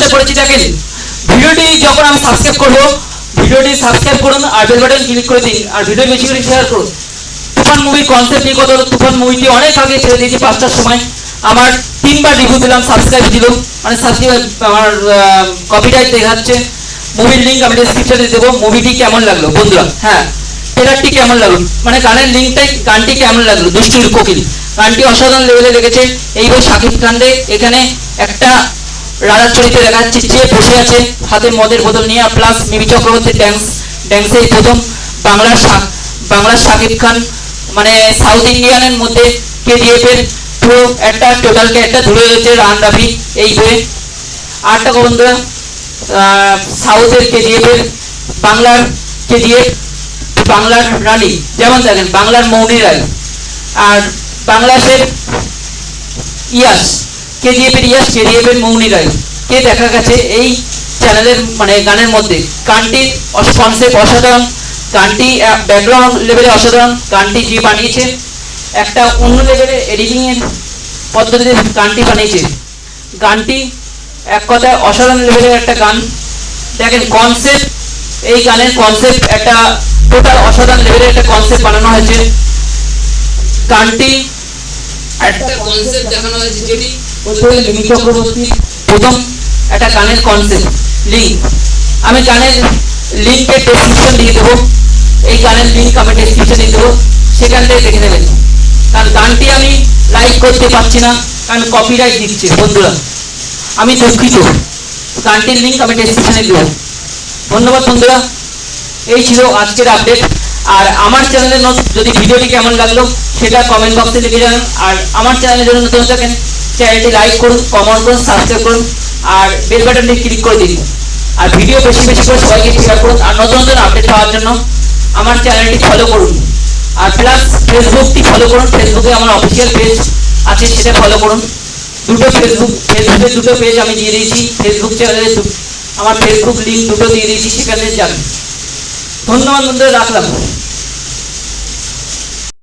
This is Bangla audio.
কাজটা করেছি দেখেন। ভিডিওটি যখন আমি সাবস্ক্রাইব করব, ভিডিওটি সাবস্ক্রাইব করুন আর বেল বাটন ক্লিক করে দিন আর ভিডিও বেশি করে শেয়ার করুন। তুফান মুভি কনসেপ্ট নিয়ে কথা তুফান মুভিটি অনেক আগে ছেড়ে দিয়েছি, পাঁচটার সময়। আমার তিনবার রিভিউ দিলাম সাবস্ক্রাইব দিল। মানে সাবস্ক্রাইব আমার কপিটাইট দেখাচ্ছে। মুভির লিঙ্ক আমি ডিসক্রিপশনে দেবো। মুভিটি কেমন লাগল? বন্ধুরা হ্যাঁ ট্রেলারটি কেমন লাগল? মানে গানের লিঙ্কটাই গানটি কেমন লাগল? দুষ্টুর কোকিল গানটি অসাধারণ লেভেলে লেগেছে। এইভাবে শাকিব খানরে এখানে একটা রাজার চরিত্রে দেখা যাচ্ছে যে বসে আছে, হাতে মদের বোতল নিয়ে প্লাস মিমি চক্রবর্তীর ড্যান্স ড্যান্সেই প্রথম বাংলার বাংলার শাকিব খান মানে সাউথ ইন্ডিয়ানের মধ্যে কেজিএফ এর পুরো একটা টোটালকে একটা ধরে রয়েছে রান রাফি এই বইয়ে আটটা বন্ধুরা সাউথের কেজিএফ এর বাংলার কেজিএফ বাংলার রানী, যেমন দেখেন, বাংলার মৌনী রায়। আর বাংলাদেশের ইয়াস কেজিএফ এর ইয়াস কেজিএফ এর মৌনী রায়। কে দেখা গেছে এই চ্যানেলের মানে গানের মধ্যে? গানটির কনসেপ্ট অসাধারণ। গানটি ব্যাকগ্রাউন্ড লেভেলে অসাধারণ। গানটি যে বানিয়েছে, একটা অন্য লেভেলে এডিটিং এর পদ্ধতিতে গানটি বানিয়েছে। গানটি এক কথায় অসাধারণ লেভেলের একটা গান। দেখেন কনসেপ্ট এই গানের কনসেপ্ট একটা টোটাল অসাধারণ লেভেলের একটা কনসেপ্ট বানানো হয়েছে। গানটি একটা কনসেপ্ট দেখানো হয়েছে যেটি মিমি চক্রবর্তী প্রথম একটা গানের কনসেপ্ট লিঙ্ক আমি গানের লিঙ্কের ডেসক্রিপশন দিয়ে দেবো। এই গানের লিঙ্ক আমি ডেসক্রিপশনে দেবো। সেখান থেকে দেখে নেবেন। কারণ গানটি আমি লাইক করতে পারছি না কারণ কপিরাইট দিচ্ছে বন্ধুরা। আমি দুঃখিত। গানটির লিঙ্ক আমি ডেসক্রিপশনে দেবো। ধন্যবাদ বন্ধুরা। এই ছিল আজকের আপডেট আর আমার চ্যানেলে যদি ভিডিওটি কেমন লাগল, সেটা কমেন্ট বক্সে লিখে জানান। আর আমার চ্যানেলের জন্য নতুন থাকেন চ্যানেলটি লাইক করুন কমেন্ট করুন সাবস্ক্রাইব করুন, আর বেল বাটনটি ক্লিক করে দিন। আর ভিডিও বেশি বেশি করে সবাইকে শেয়ার করুন, আর নতুন নতুন আপডেট পাওয়ার জন্য আমার চ্যানেলটি ফলো করুন। আর প্লাস ফেসবুকটি ফলো করুন ফেসবুকে আমার অফিসিয়াল পেজ আছে, সেটা ফলো করুন। দুটো ফেসবুক ফেসবুকে দুটো পেজ আমি দিয়ে দিয়েছি ফেসবুক চ্যানেলে আমার ফেসবুক লিঙ্ক দুটো দিয়ে দিয়েছি, সেখানে যান। ধন্যবাদ বন্ধুরা রাখলাম